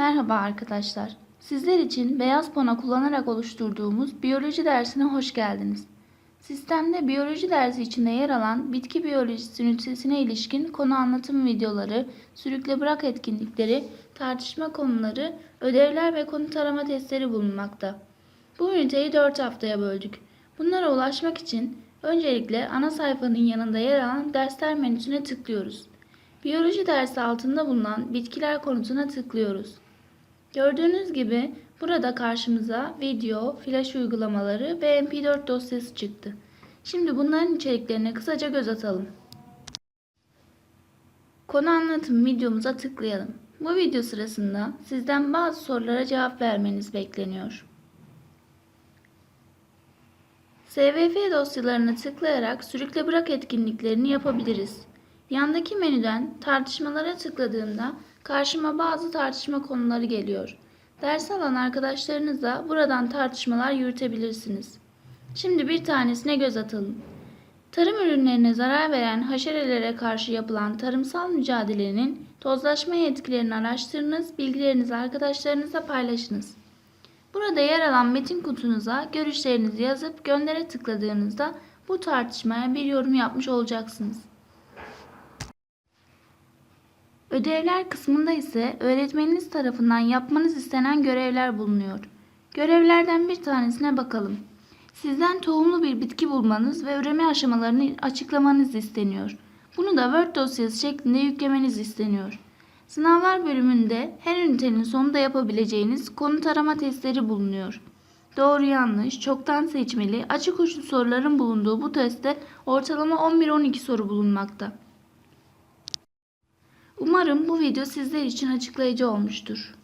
Merhaba arkadaşlar. Sizler için beyaz pano kullanarak oluşturduğumuz biyoloji dersine hoş geldiniz. Sistemde biyoloji dersi içinde yer alan bitki biyolojisi ünitesine ilişkin konu anlatım videoları, sürükle bırak etkinlikleri, tartışma konuları, ödevler ve konu tarama testleri bulunmakta. Bu üniteyi 4 haftaya böldük. Bunlara ulaşmak için öncelikle ana sayfanın yanında yer alan dersler menüsüne tıklıyoruz. Biyoloji dersi altında bulunan bitkiler konusuna tıklıyoruz. Gördüğünüz gibi burada karşımıza video, flash uygulamaları ve mp4 dosyası çıktı. Şimdi bunların içeriklerine kısaca göz atalım. Konu anlatım videomuza tıklayalım. Bu video sırasında sizden bazı sorulara cevap vermeniz bekleniyor. SVF dosyalarına tıklayarak sürükle bırak etkinliklerini yapabiliriz. Yandaki menüden tartışmalara tıkladığımda karşıma bazı tartışma konuları geliyor. Ders alan arkadaşlarınızla buradan tartışmalar yürütebilirsiniz. Şimdi bir tanesine göz atalım. Tarım ürünlerine zarar veren haşerelere karşı yapılan tarımsal mücadelenin tozlaşmaya etkilerini araştırınız, bilgilerinizi arkadaşlarınızla paylaşınız. Burada yer alan metin kutunuza görüşlerinizi yazıp göndere tıkladığınızda bu tartışmaya bir yorum yapmış olacaksınız. Ödevler kısmında ise öğretmeniniz tarafından yapmanız istenen görevler bulunuyor. Görevlerden bir tanesine bakalım. Sizden tohumlu bir bitki bulmanız ve üreme aşamalarını açıklamanız isteniyor. Bunu da Word dosyası şeklinde yüklemeniz isteniyor. Sınavlar bölümünde her ünitenin sonunda yapabileceğiniz konu tarama testleri bulunuyor. Doğru yanlış, çoktan seçmeli, açık uçlu soruların bulunduğu bu testte ortalama 11-12 soru bulunmakta. Umarım bu video sizler için açıklayıcı olmuştur.